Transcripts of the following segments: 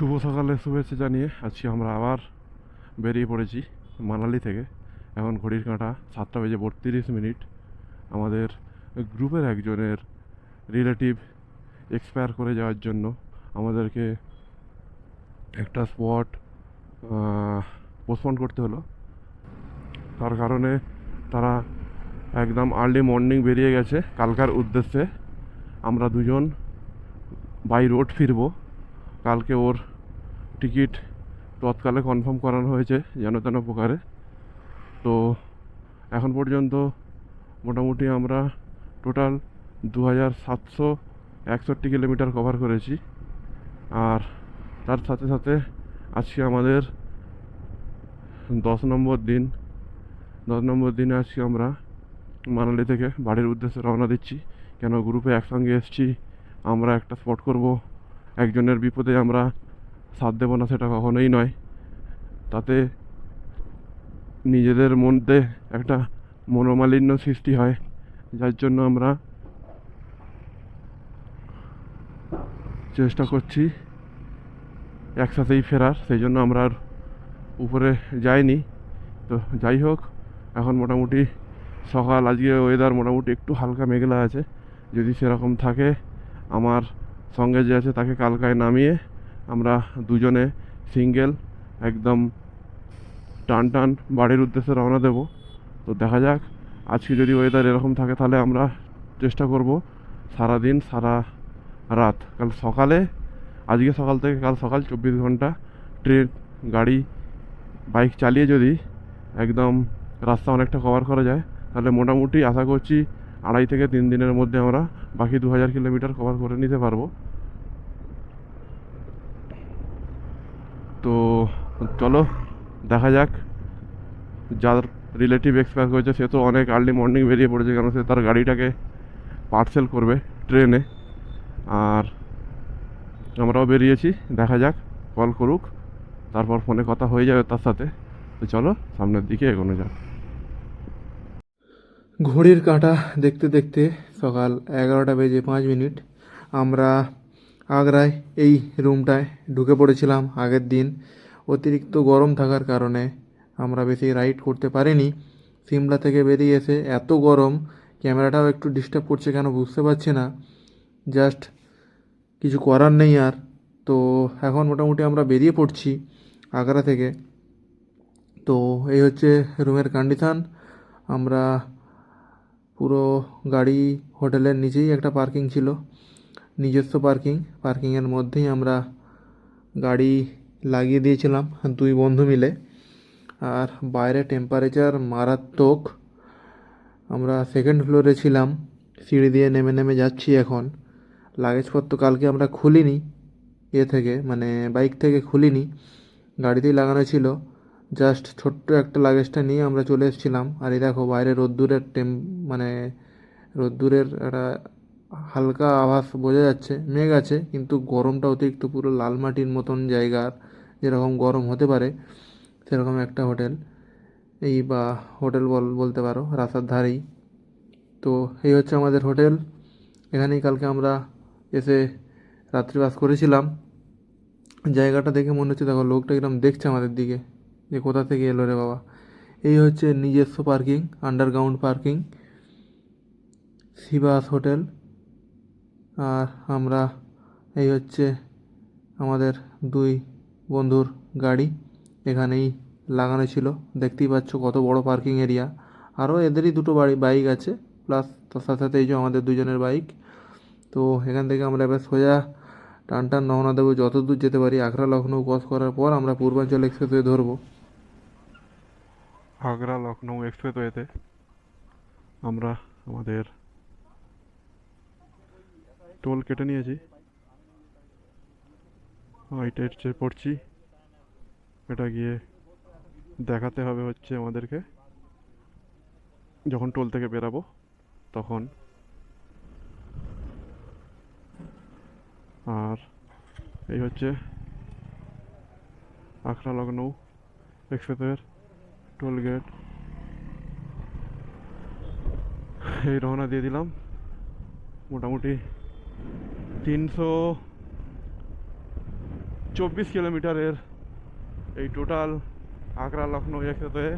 শুভ সকালে শুভেচ্ছা জানিয়ে আজকে আমরা আবার বেরিয়ে পড়েছি মানালি থেকে। এখন ঘড়ির কাঁটা সাতটা বেজে বত্রিশ মিনিট। আমাদের গ্রুপের একজনের রিলেটিভ এক্সপায়ার করে যাওয়ার জন্য আমাদেরকে একটা স্পট পোস্টপন্ড করতে হলো। তার কারণে তারা একদম আর্লি মর্নিং বেরিয়ে গেছে। কালকার উদ্দেশ্যে আমরা দুজন বাই রোড ফিরবো। কালকে ওর টিকিট তৎকালে কনফার্ম করানো হয়েছে যেন তেন প্রকারে। তো এখন পর্যন্ত মোটামুটি আমরা টোটাল দু হাজার সাতশো একষট্টি কিলোমিটার কভার করেছি। আর তার সাথে সাথে আজকে আমাদের দশ নম্বর দিন। দশ নম্বর দিনে আজকে আমরা মানালি থেকে বাড়ির উদ্দেশ্যে রওনা দিচ্ছি। কেন গ্রুপে একসঙ্গে এসেছি, আমরা একটা স্পট করব, একজনের বিপদে আমরা সাথ দেবো না সেটা কখনোই নয়। তাতে নিজেদের মধ্যে একটা মনোমালিন্য সৃষ্টি হয়, যার জন্য আমরা চেষ্টা করছি একসাথেই ফেরার, সেই জন্য আমরা আর উপরে যাইনি। তো যাই হোক, এখন মোটামুটি সকাল, আজকে ওয়েদার মোটামুটি একটু হালকা মেঘলা আছে। যদি সেরকম থাকে, আমার সঙ্গে যে আছে তাকে কালকায় নামিয়ে আমরা দুজনে সিঙ্গেল একদম টান টান বাড়ির উদ্দেশ্যে রওনা দেব। তো দেখা যাক, আজকে যদি ওয়েদার এরকম থাকে তাহলে আমরা চেষ্টা করব সারা দিন সারা রাত। কাল সকালে, আজকে সকাল থেকে কাল সকাল চব্বিশ ঘণ্টা ট্রেন গাড়ি বাইক চালিয়ে যদি একদম রাস্তা অনেকটা কভার করা যায়, তাহলে মোটামুটি আশা করছি আড়াই থেকে তিন দিনের মধ্যে আমরা বাকি দু হাজার কিলোমিটার কভার করে নিতে পারব তো চলো, দেখা যাক। যার রিলেটিভ এক্সপায়ার করেছে সে তো অনেক আর্লি মর্নিং বেরিয়ে পড়েছে কারণ সে তার গাড়িটাকে পার্সেল করবে ট্রেনে আর আমরাও বেরিয়েছি, দেখা যাক কল করুক, তারপর ফোনে কথা হয়ে যাবে তার সাথে। তো চলো, সামনের দিকে এগোনো যাক। ঘড়ির কাঁটা দেখতে দেখতে সকাল এগারোটা বেজে পাঁচ মিনিট। আমরা আগ্রায় এই রুমটায় ঢুকে পড়েছিলাম আগের দিন। অতিরিক্ত গরম থাকার কারণে আমরা বেশি রাইড করতে পারিনি। সিমলা থেকে বেরিয়ে এসে এত গরম, ক্যামেরাটাও একটু ডিস্টার্ব করছে কেন বুঝতে পারছি না। জাস্ট কিছু করার নেই আর। তো এখন মোটামুটি আমরা বেরিয়ে পড়ছি আগ্রা থেকে। তো এই হচ্ছে রুমের কন্ডিশান আমরা পুরো গাড়ি হোটেলের নিচেই একটা পার্কিং ছিল। নিজস্ব পার্কিং পার্কিংয়ের মধ্যেই আমরা গাড়ি লাগিয়ে দিয়েছিলাম দুই বন্ধু মিলে। আর বাইরে টেম্পারেচার মারাত্মক। আমরা সেকেন্ড ফ্লোরে ছিলাম, সিঁড়ি দিয়ে নেমে নেমে যাচ্ছি এখন। লাগেজপত্র কালকে আমরা খুলিনি ইয়ে থেকে মানে বাইক থেকে খুলিনি। গাড়িতেই লাগানো ছিল। জাস্ট ছোট্ট একটা লাগেজটা নিয়ে আমরা চলে এসেছিলাম। আর এই দেখো, বাইরে রোদ্দুরের টেম মানে রোদ্দুরের একটা হালকা আভাস বোঝা যাচ্ছে। মেঘ আছে, কিন্তু গরমটা অতিরিক্ত পুরো লাল মাটির মতন জায়গার। যেরকম গরম হতে পারে, সেরকম একটা হোটেল। এই বা হোটেল বল, বলতে পারো, রাস্তার ধারেই। তো এই হচ্ছে আমাদের হোটেল। এখানেই কালকে আমরা এসে রাত্রিবাস করেছিলাম। জায়গাটা দেখে মনে হচ্ছে, দেখো, লোকটা একদম দেখছে আমাদের দিকে, যে কোথা থেকে এলো রে বাবা। এই হচ্ছে নিজস্ব পার্কিং, আন্ডারগ্রাউন্ড পার্কিং। শিবাস হোটেল। আর আমরা, এই হচ্ছে আমাদের দুই বন্ধুর গাড়ি এখানেই লাগানো ছিল। দেখতেই পাচ্ছ কত বড় পার্কিং এরিয়া। আরও এদেরই দুটো বাড়ি, বাইক আছে। প্লাস তার সাথে সাথে এই যে আমাদের দুজনের বাইক। তো এখান থেকে আমরা এবার সোজা টান টান রওনা দেবো। যত দূর যেতে পারি আগ্রা লখনৌ ক্রস করার পর আমরা পূর্বাঞ্চল এক্সপ্রেসওয়ে ধরবো। আগ্রা লখনৌ এক্সপ্রেসওয়েতে আমরা আমাদের টোল কেটে নিয়েছি। এটা হচ্ছে পড়ছি। এটা গিয়ে দেখাতে হবে হচ্ছে আমাদেরকে। যখন টোল থেকে বেরাবো, তখন। আর এই হচ্ছে আখড়া লখনৌ এক্সপ্রেসওয়ের টোল গেট এই রওনা দিয়ে দিলাম। মোটামুটি তিনশো চব্বিশ কিলোমিটারের এই total Agra Lucknow expressway.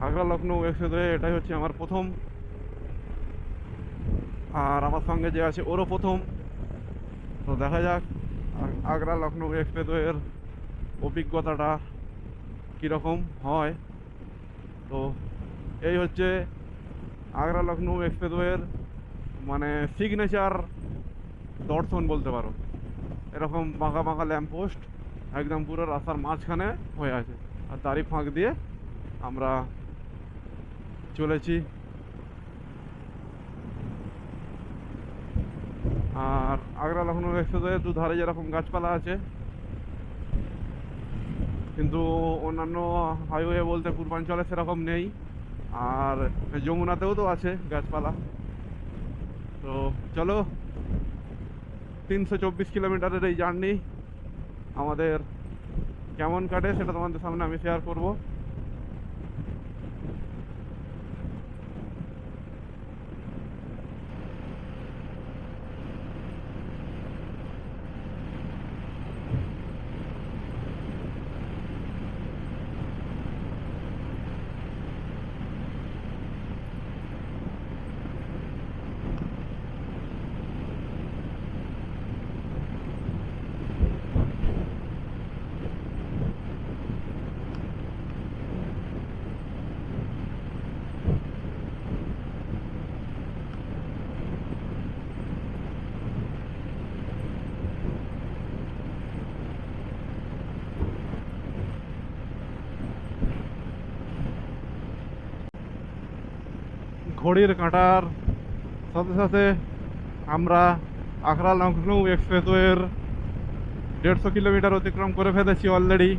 Agra Lucknow expressway এটাই হচ্ছে আমার প্রথম। আর আমার সঙ্গে যে আছে ওরও প্রথম। তো দেখা যাক আগ্রা লখনৌ এক্সপ্রেসওয়ের অভিজ্ঞতাটা কীরকম হয়। তো এই হচ্ছে আগ্রা লখনৌ এক্সপ্রেসওয়ের মানে সিগনেচার দর্শন বলতে পারো। এরকম বাঁকা বাঁকা ল্যাম্পপোস্ট একদম পুরো রাস্তার মাঝখানে হয়ে আছে। আর তারই ফাঁক দিয়ে আমরা চলেছি। আর আগ্রা লখনৌ এক্সপ্রেসওয়ে দুধারে যেরকম গাছপালা আছে, কিন্তু অন্যান্য হাইওয়ে বলতে পূর্বাঞ্চলে সেরকম নেই। আর যমুনাতেও তো আছে গাছপালা। তো চলো তিনশো চব্বিশ কিলোমিটারের এই জার্নি। আমাদের কেমন কাটে সেটা তোমাদের সামনে আমি শেয়ার করব। ঘড়ির কাঁটার সাথে সাথে আমরা আগ্রা লখনৌ এক্সপ্রেসওয়ের দেড়শো কিলোমিটার অতিক্রম করে ফেলেছি অলরেডি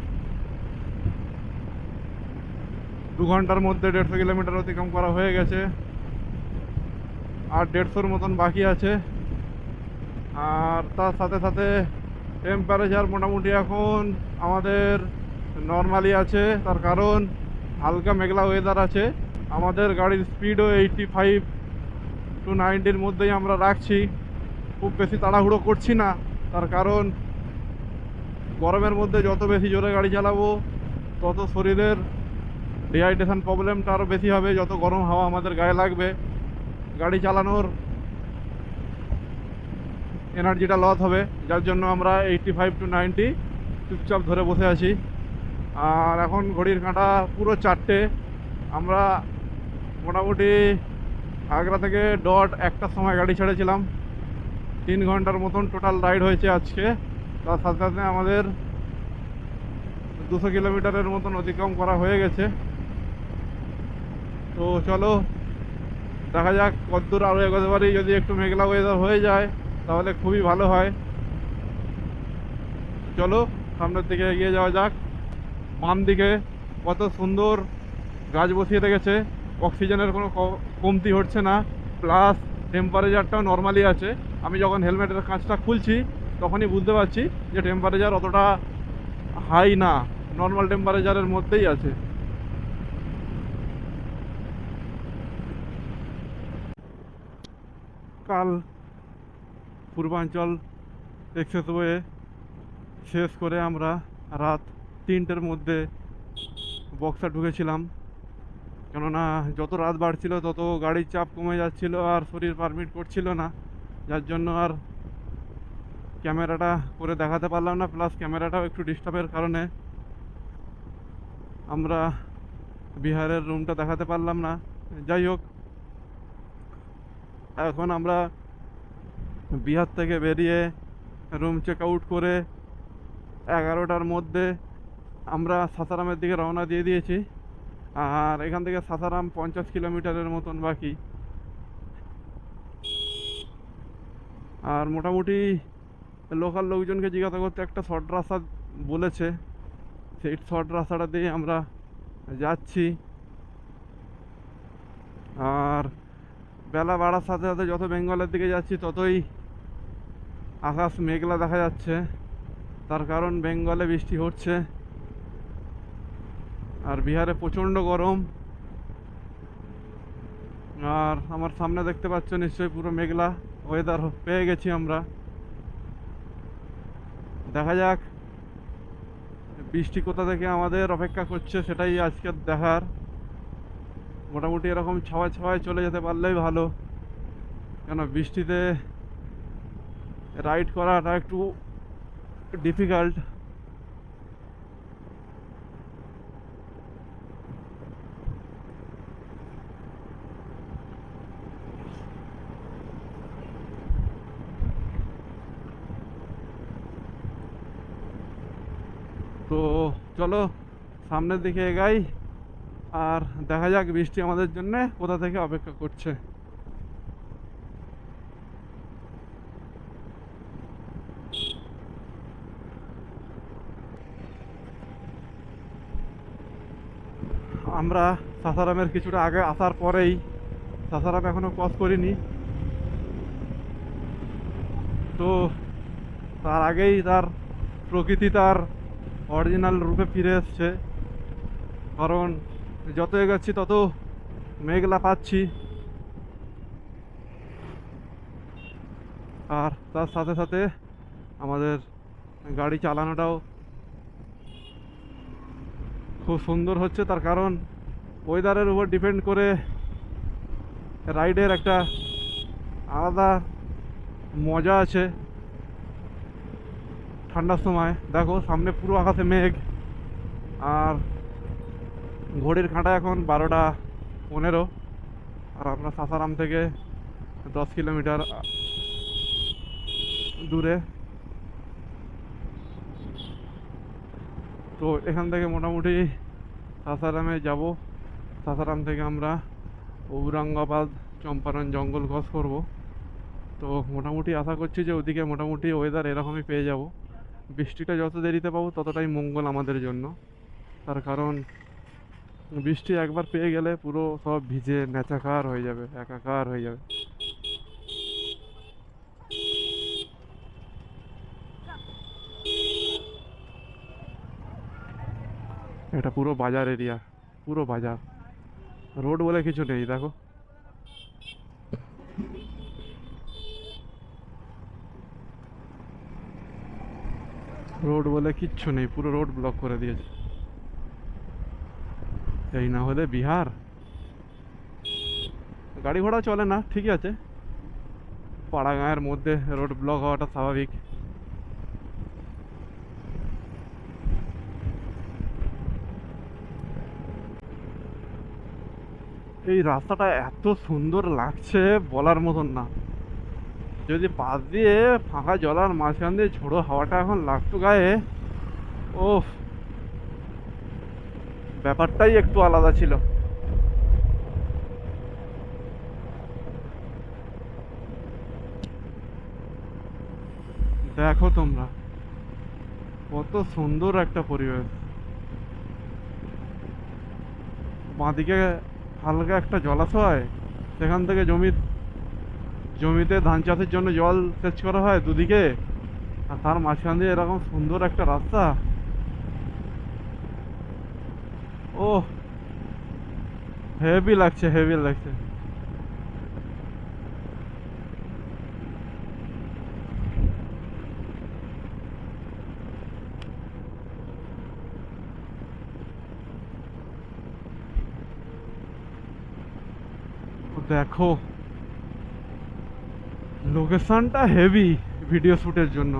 দু ঘণ্টার মধ্যে দেড়শো কিলোমিটার অতিক্রম করা হয়ে গেছে। আর দেড়শোর মতন বাকি আছে। আর তার সাথে সাথে টেম্পারেচার মোটামুটি এখন আমাদের নর্মালি আছে। তার কারণ হালকা মেঘলা ওয়েদার আছে। আমাদের গাড়ির স্পিডও এইটটি ফাইভ টু নাইনটির মধ্যেই আমরা রাখছি। খুব বেশি তাড়াহুড়ো করছি না। তার কারণ, গরমের মধ্যে যত বেশি জোরে গাড়ি চালাবো, তত শরীরের ডিহাইড্রেশন প্রবলেমটা আরও বেশি হবে, যত গরম হাওয়া আমাদের গায়ে লাগবে। গাড়ি চালানোর এনার্জিটা লস হবে। যার জন্য আমরা এইটটি ফাইভ টু নাইনটি চুপচাপ ধরে বসে আছি। আর এখন ঘড়ির কাঁটা পুরো চারটে। আমরা মোটামুটি আগ্রা থেকে ডট একটার সময় গাড়ি ছেড়েছিলাম। তিন ঘণ্টার মতন টোটাল রাইড হয়েছে আজকে। তার সাথে সাথে আমাদের দুশো কিলোমিটারের মতন অতিক্রম করা হয়ে গেছে। তো চলো, দেখা যাক কতদূর আরও এগোতে পারি। যদি একটু মেঘলা ওয়েদার হয়ে যায়, তাহলে খুবই ভালো হয়। চলো, সামনের দিকে এগিয়ে যাওয়া যাক। বাম দিকে কত সুন্দর গাছ বসিয়ে রেখেছে। অক্সিজেনের কোনো কমতি হচ্ছে না। প্লাস টেম্পারেচারটাও নর্মালি আছে। আমি যখন হেলমেটের কাঁচটা খুলছি, তখনই বুঝতে পারছি যে টেম্পারেচার অতটা হাই না। নর্মাল টেম্পারেচারের মধ্যেই আছে। কাল পূর্বাঞ্চল এক্সপ্রেসওয়ে শেষ করে আমরা রাত তিনটের মধ্যে বক্সা ঢুকেছিলাম। কেননা যত রাত বাড়ছিল, তত গাড়ির চাপ কমে যাচ্ছিল আর শরীর পারমিট করছিল না। যার জন্য আর ক্যামেরাটা করে দেখাতে পারলাম না, প্লাস ক্যামেরাটাও একটু ডিস্টার্বের কারণে আমরা বিহারের রুমটা দেখাতে পারলাম না। যাই হোক, এখন আমরা বিহার থেকে বেরিয়ে রুম চেক আউট করে এগারোটার মধ্যে আমরা সাসারামের দিকে রওনা দিয়ে দিয়েছি। আর এখান থেকে সাসারাম পঞ্চাশ কিলোমিটারের মতন বাকি। আর মোটামুটি লোকাল লোকজনকে জিজ্ঞাসা করতে একটা শর্ট রাস্তা বলেছে। সেই শর্ট রাস্তাটা দিয়ে আমরা যাচ্ছি। আর বেলা বাড়ার সাথে সাথে যত বেঙ্গলের দিকে যাচ্ছি, ততই আকাশ মেঘলা দেখা যাচ্ছে। তার কারণ বেঙ্গলে বৃষ্টি হচ্ছে। আর বিহারে প্রচণ্ড গরম। আর আমার সামনে দেখতে পাচ্ছ নিশ্চয়ই পুরো মেঘলা ওয়েদার পেয়ে গেছি আমরা। দেখা যাক, বৃষ্টি কোথা থেকে আমাদের অপেক্ষা করছে সেটাই আজকে দেখার। মোটামুটি এরকম ছাওয়া ছাওয়ায় চলে যেতে পারলেই ভালো। কেন বৃষ্টিতে রাইড করাটা একটু ডিফিকাল্ট তো চলো সামনের দিকে এগাই। আর দেখা যাক বৃষ্টি আমাদের জন্য কোথা থেকে অপেক্ষা করছে। আমরা সাসারামের কিছুটা আগে আসার পরেই সাসারাম এখনও ক্রস করিনি। তো তার আগেই তার প্রকৃতি তার অরিজিনাল রূপে ফিরে এসছে। কারণ যত এগোচ্ছি, তত মেঘলা পাচ্ছি। আর তার সাথে সাথে আমাদের গাড়ি চালানোটাও খুব সুন্দর হচ্ছে। তার কারণ ওয়েদারের উপর ডিপেন্ড করে রাইডের একটা আলাদা মজা আছে। ঠান্ডার সময়। দেখো, সামনে পুরো আকাশে মেঘ। আর ঘড়ির কাঁটা এখন বারোটা পনেরো। আর আমরা সাসারাম থেকে দশ কিলোমিটার দূরে। তো এখান থেকে মোটামুটি সাসারামে যাব। সাসারাম থেকে আমরা ঔরঙ্গাবাদ, চম্পারণ জঙ্গল ক্রস করব। তো মোটামুটি আশা করছি যে ওদিকে মোটামুটি ওয়েদার এরকমই পেয়ে যাব। বৃষ্টিটা যত দেরিতে পাবো, ততটাই মঙ্গল আমাদের জন্য। তার কারণ, বৃষ্টি একবার পেয়ে গেলে পুরো সব ভিজে নেচাকার হয়ে যাবে, একাকার হয়ে যাবে। এটা পুরো বাজার এরিয়া পুরো বাজার। রোড বলে কিছু নেই, দেখো। রোড বলে কিচ্ছু নেই, পুরো রোড ব্লক করে দিয়েছে। এই না হলে বিহার? গাড়ি ঘোড়া চলে না, ঠিকই আছে। পাড়া গাঁয়ের মধ্যে রোড ব্লক হওয়াটা স্বাভাবিক। এই রাস্তাটা এত সুন্দর লাগছে বলার মতন না। যদি পাশ দিয়ে ফাঁকা জলার মাঝখান দিয়ে ঝোড়ো হাওয়াটা এখন লাগতো গায়ে ও ব্যাপারটাই একটু আলাদা ছিল। দেখো তোমরা, কত সুন্দর একটা পরিবেশ। বাঁদিকে হালকা একটা জলাশয়, সেখান থেকে জমি জমিতে ধান চাষের জন্য জল সেচ করা হয় দুদিকে। আর তার মাঝখান দিয়ে এরকম সুন্দর একটা রাস্তা। ও হেভি লাগছে হেভি লাগছে। দেখো। লোকেশনটা হেভি ভিডিও শ্যুটের জন্য।